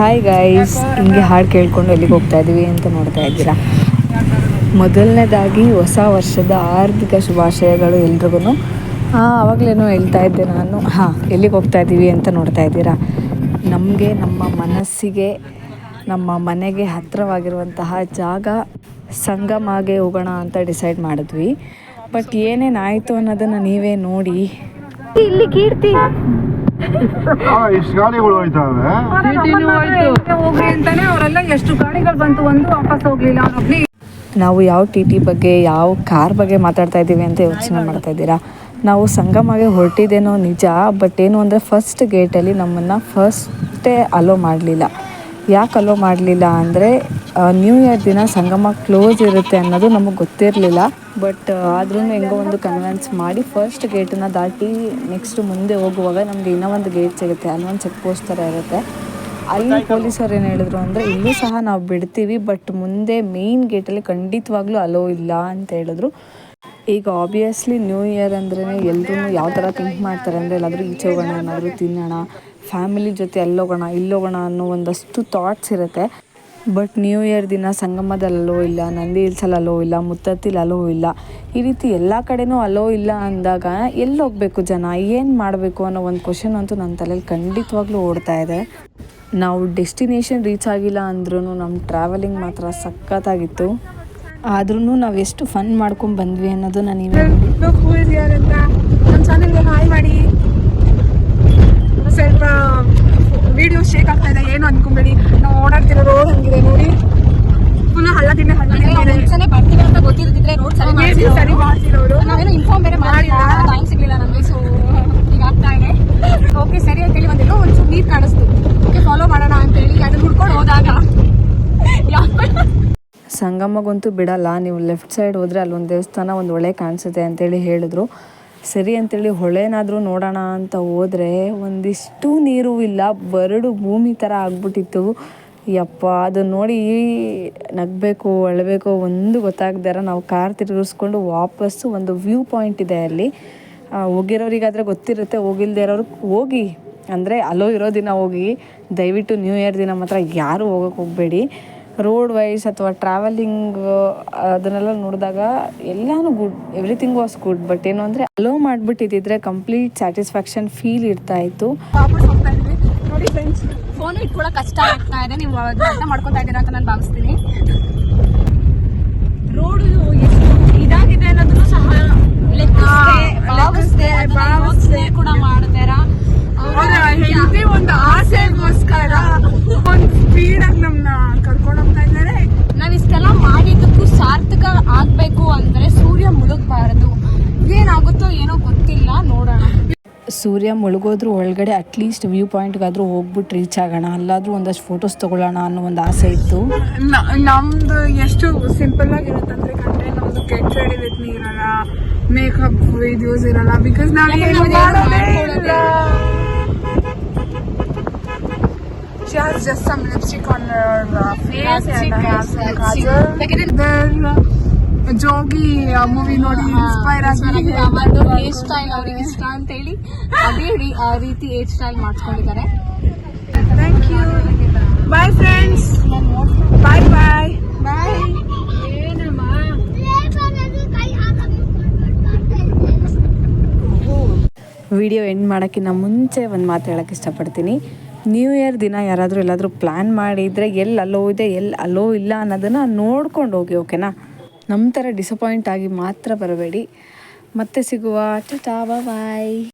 Hi guys ಹಿಂಗೆ ಹಾಡು ಕೇಳ್ಕೊಂಡು ಎಲ್ಲಿಗೆ ಹೋಗ್ತಾ ಇದ್ದೀವಿ ಅಂತ ನೋಡ್ತಾ ಇದ್ದೀರಾ? ಮೊದಲನೇದಾಗಿ ಹೊಸ ವರ್ಷದ ಆರ್ಥಿಕ ಶುಭಾಶಯಗಳು ಎಲ್ರಿಗೂ ಹಾಂ ಆವಾಗಲೇನೋ ಹೇಳ್ತಾ ಇದ್ದೆ ನಾನು. ಹಾಂ, ಎಲ್ಲಿಗೆ ಹೋಗ್ತಾ ಇದ್ದೀವಿ ಅಂತ ನೋಡ್ತಾ ಇದ್ದೀರಾ? ನಮಗೆ ನಮ್ಮ ಮನಸ್ಸಿಗೆ, ನಮ್ಮ ಮನೆಗೆ ಹತ್ತಿರವಾಗಿರುವಂತಹ ಜಾಗ ಸಂಗಮಾಗೆ ಹೋಗೋಣ ಅಂತ ಡಿಸೈಡ್ ಮಾಡಿದ್ವಿ. ಬಟ್ ಏನೇನಾಯಿತು ಅನ್ನೋದನ್ನು ನೀವೇ ನೋಡಿ. ಇಲ್ಲಿ ಕೀರ್ತಿ. ಇಷ್ಟು ಗಾಡಿಗಳು ಹೋಯ್ತಾವೆ ಹೋಗ್ರಿ ಅಂತಾನೆ ಅವರೆಲ್ಲ ಎಷ್ಟು ಗಾಡಿಗಳು ಬಂತು ಒಂದು ವಾಪಸ್ ಹೋಗ್ಲಿಲ್ಲ ಅವ್ರೊಬ್ನೇ ನಾವು ಯಾವ ಟಿ ಟಿ ಬಗ್ಗೆ ಯಾವ ಕಾರ್ ಬಗ್ಗೆ ಮಾತಾಡ್ತಾ ಇದ್ದೀವಿ ಅಂತ ಯೋಚನೆ ಮಾಡ್ತಾ ಇದ್ದೀರಾ? ನಾವು ಸಂಗಮಗೆ ಹೊರಟಿದ್ದೇನೋ ನಿಜ ಬಟ್ ಏನು ಅಂದರೆ ಫಸ್ಟ್ ಗೇಟಲ್ಲಿ ನಮ್ಮನ್ನು ಫಸ್ಟೇ ಅಲೋ ಮಾಡಲಿಲ್ಲ. ಯಾಕೆ ಅಲೋ ಮಾಡಲಿಲ್ಲ ಅಂದರೆ ನ್ಯೂ ಇಯರ್ ದಿನ ಸಂಗಮ ಕ್ಲೋಸ್ ಇರುತ್ತೆ ಅನ್ನೋದು ನಮಗೆ ಗೊತ್ತಿರಲಿಲ್ಲ. ಬಟ್ ಆದ್ರೂ ಹೆಂಗೋ ಒಂದು ಕನ್ವಿನ್ಸ್ ಮಾಡಿ ಫಸ್ಟ್ ಗೇಟನ್ನು ದಾಟಿ ನೆಕ್ಸ್ಟ್ ಮುಂದೆ ಹೋಗುವಾಗ ನಮಗೆ ಇನ್ನೂ ಒಂದು ಗೇಟ್ ಸಿಗುತ್ತೆ ಅಲ್ಲೊಂದು ಚೆಕ್ ಪೋಸ್ಟ್ ಥರ ಇರುತ್ತೆ. ಅಲ್ಲಿ ಪೊಲೀಸರು ಏನು ಹೇಳಿದ್ರು ಅಂದರೆ, ಇಲ್ಲೂ ಸಹ ನಾವು ಬಿಡ್ತೀವಿ ಬಟ್ ಮುಂದೆ ಮೇಯ್ನ್ ಗೇಟಲ್ಲಿ ಖಂಡಿತವಾಗ್ಲೂ ಅಲೋ ಇಲ್ಲ ಅಂತ ಹೇಳಿದ್ರು. ಈಗ ಆಬ್ವಿಯಸ್ಲಿ ನ್ಯೂ ಇಯರ್ ಅಂದ್ರೆ ಎಲ್ಲರೂ ಯಾವ ಥರ ಥಿಂಕ್ ಮಾಡ್ತಾರೆ ಅಂದರೆ, ಎಲ್ಲಾದರೂ ಈಚೆ ಹೋಗೋಣ, ಏನಾದರೂ ತಿನ್ನೋಣ ಫ್ಯಾಮಿಲಿ ಜೊತೆ ಅಲ್ಲೋಗೋಣ ಇಲ್ಲೋಗೋಣ ಅನ್ನೋ ಒಂದಷ್ಟು ಥಾಟ್ಸ್ ಇರುತ್ತೆ. ಬಟ್ ನ್ಯೂ ಇಯರ್ ದಿನ ಸಂಗಮದಲ್ಲಿ ಇಲ್ಲ, ನಂದಿ ಹಿಲ್ಸಲ್ಲಿ ಅಲೋ ಇಲ್ಲ ಮುತ್ತತ್ತಿಲ್ ಅಲೋ ಇಲ್ಲ, ಈ ರೀತಿ ಎಲ್ಲ ಕಡೆನೂ ಅಲೋ ಇಲ್ಲ ಅಂದಾಗ ಎಲ್ಲಿ ಹೋಗಬೇಕು ಜನ, ಏನು ಮಾಡಬೇಕು ಅನ್ನೋ ಒಂದು ಕ್ವಶನ್ ಅಂತೂ ನನ್ನ ತಲೆಯಲ್ಲಿ ಖಂಡಿತವಾಗ್ಲೂ ಓಡ್ತಾ ಇದೆ. ನಾವು ಡೆಸ್ಟಿನೇಷನ್ ರೀಚ್ ಆಗಿಲ್ಲ ಅಂದ್ರೂ ನಮ್ಮ ಟ್ರಾವೆಲಿಂಗ್ ಮಾತ್ರ ಸಖತ್ತಾಗಿತ್ತು. ಆದ್ರೂ ನಾವು ಎಷ್ಟು ಫನ್ ಮಾಡ್ಕೊಂಡು ಬಂದ್ವಿ ಅನ್ನೋದು ನಾನು ಹಾಯ್ ಮಾಡಿ. ಸ್ವಲ್ಪ ವಿಡಿಯೋ ಶೇಕ್ ಆಗ್ತಾ ಇದೆ. ಏನು ಅನ್ಕೊಂಬೇಡಿ. ನಾವು ಓಡಾಡ್ತಿರೋ ರೋಡ್ ಹಂಗಿದೆ ನೋಡಿ. ಪುನಃ ಹಳ್ಳ ತಿಂಡೆ ಹಳ್ಳ ಮುಂಚೆನೆ ಬರ್ತೀವಿ ಅಂತ ಗೊತ್ತಿರ್ತಿದ್ರೆ ರೋಡ್ ಸರಿ Maybe ಸರಿ ಮಾಡ್ತಿರೋರು ನಾವೇನೋ ಇನ್ಫಾರ್ಮ್ ಬೇರೆ ಮಾಡಿಲ್ಲ ಟೈಮ್ ಸಿಗ್ಲಿಲ್ಲ ನಮಗೆ ಸೊ ಈಗ ಆಗ್ತಾ ಇದೆ. ಓಕೆ ಸರಿ ಅಂತೇಳಿ ಒಂದೇನೋ ಒಂಚೂರು ನೀರು ಕಾಣಿಸ್ತು. ಓಕೆ ಫಾಲೋ ಮಾಡೋಣ ಅಂತೇಳಿ. ಅದನ್ನ ಹುಡ್ಕೊಂಡು ಹೋದಾಗ. ಯಾವ- ಸಂಗಮಗಂತೂ ಬಿಡಲ್ಲ. ನೀವು ಲೆಫ್ಟ್ ಸೈಡ್ ಅಲ್ಲಿ ಅಲ್ಲೊಂದು ದೇವಸ್ಥಾನ ಒಂದು ಒಳ್ಳೆ ಕಾಣಿಸುತ್ತೆ ಅಂತೇಳಿ ಹೇಳಿದ್ರು. ಸರಿ ಅಂತೇಳಿ ಹೊಳೆನಾದರೂ ನೋಡೋಣ ಅಂತ ಹೋದರೆ ಒಂದಿಷ್ಟು ನೀರು ಇಲ್ಲ, ಬರಡು ಭೂಮಿ ಥರ ಆಗ್ಬಿಟ್ಟಿತ್ತು. ಯಪ್ಪ ಅದು ನೋಡಿ ನಗಬೇಕು, ಅಳಬೇಕು ಒಂದು ಗೊತ್ತಾಗ್ದಾರ ನಾವು ಕಾರ್ ತಿರುಗಿಸ್ಕೊಂಡು ವಾಪಸ್ಸು ಒಂದು ವ್ಯೂ ಪಾಯಿಂಟ್ ಇದೆ ಅಲ್ಲಿ. ಹೋಗಿರೋರಿಗಾದರೆ ಗೊತ್ತಿರುತ್ತೆ, ಹೋಗಿಲ್ದೇ ಇರೋರು ಹೋಗಿ. ಅಂದರೆ ಅಲೋ ಇರೋ ದಿನ ಹೋಗಿ, ದಯವಿಟ್ಟು ನ್ಯೂ ಇಯರ್ ದಿನ ಮಾತ್ರ ಯಾರೂ ಹೋಗೋಕೆ ಹೋಗಬೇಡಿ. ರೋಡ್ ವೈಸ್ ಅಥವಾ ಟ್ರಾವೆಲಿಂಗ್ ಅದನ್ನೆಲ್ಲ ನೋಡಿದಾಗ ಎಲ್ಲಾನು good everything was good but ಏನು ಅಂದರೆ ಅಲೋ ಮಾಡಿಬಿಟ್ಟಿದ್ದಿದ್ರೆ ಕಂಪ್ಲೀಟ್ ಸ್ಯಾಟಿಸ್ಫ್ಯಾಕ್ಷನ್ ಫೀಲ್ ಇರ್ತಾ ಇತ್ತು. ಫೋನ್ ಇಟ್ಕೊಳ್ಳೋ ಕಷ್ಟ ಆಗ್ತಾ ಇದೆ. ನೀವು ಮಾಡ್ಕೊತಾ ಇದ್ದೀರಾ ಅಂತ ನಾನು ಭಾವಿಸ್ತೀನಿ. ರೋಡ್ ಎಷ್ಟು ಇದಾಗಿದೆ ಅನ್ನೋದನ್ನು ಸಹ ಲೆಕ್ಕಿಸ್ದೆ, ಭಾವಿಸ್ದೆ, ಅದನ್ನ ಯೋಚ್ನೆ ಕೂಡ ಮಾಡ್ತಾರ ಅವರ ಹೆಂಡತಿ ಒಂದು ಆಸೆಗೋಸ್ಕರ ಒಂದು ಸ್ಪೀಡಾಗಿ ನಮ್ಮನ್ನ ಕರ್ಕೊಂಡು ಹೋಗ್ತಾ ಇದ್ದಾರೆ ನಾವಿಷ್ಟೆಲ್ಲ ಮಾಡಿದ್ದಕ್ಕೂ ಸಾರ್ಥಕ ಆಗ್ಬೇಕು ಅಂದ್ರೆ ಸೂರ್ಯ ಮುಳುಗಬಾರದು ಏನಾಗುತ್ತೋ ಏನೋ ಗೊತ್ತಿಲ್ಲ ನೋಡೋಣ ಸೂರ್ಯ ಮುಳುಗೋದ್ರೂ ಒಳಗಡೆ ಅಟ್ಲೀಸ್ಟ್ ವ್ಯೂ ಪಾಯಿಂಟ್ಗಾದರೂ ಹೋಗ್ಬಿಟ್ಟು ರೀಚ್ ಆಗೋಣ. ಅಲ್ಲಾದರೂ ಒಂದಷ್ಟು ಫೋಟೋಸ್ ತೊಗೊಳ್ಳೋಣ ಅನ್ನೋ ಒಂದು ಆಸೆ ಇತ್ತು. ನಮ್ದು ಎಷ್ಟು ಸಿಂಪಲ್ ಆಗಿರುತ್ತೆ ಕಂಡ್ರೆ ನಮ್ದು ಕೆಟ್ಟ ರೆಡಿ ವಿತ್ ಮೀ ಇರಲ್ಲ ಮೇಕಪ್ ವಿಡಿಯೋಸ್ ಇರಲ್ಲ ಬಿಕಾಸ್ ನಾವು She has just some lipstick on her uh, face and Lipstick, Then uh, Jogi movie ನೋಡಿ ಇನ್ಸ್ಪೈರ್ ಆಗಿ ಅವರದ್ದು ಹೇರ್ ಸ್ಟೈಲ್ ಅವ್ರಿಗೆ ಇಷ್ಟ ಅಂತ ಹೇಳಿ ಅದೇ ಆ ರೀತಿ hair style ಮಾಡಿಸ್ಕೊಂಡಿದ್ದಾರೆ. Thank you bye friends bye bye bye video end ಮಾಡೋಕ್ಕಿಂತ ಮುಂಚೆ ಒಂದು ಮಾತು ಹೇಳೋಕ್ಕೆ ಇಷ್ಟಪಡ್ತೀನಿ. ನ್ಯೂ ಇಯರ್ ದಿನ ಯಾರಾದರೂ ಎಲ್ಲಾದರೂ ಪ್ಲ್ಯಾನ್ ಮಾಡಿದರೆ ಎಲ್ಲಿ ಅಲೋ ಇದೆ ಎಲ್ಲಿ ಅಲೋ ಇಲ್ಲ ಅನ್ನೋದನ್ನು ನೋಡ್ಕೊಂಡು ಹೋಗಿ ಓಕೆನಾ ನಮ್ಮ ಥರ ಡಿಸಪಾಯಿಂಟ್ ಆಗಿ ಮಾತ್ರ ಬರಬೇಡಿ. ಮತ್ತೆ ಸಿಗುವ. ಟಾಟಾ ಬಾಯ್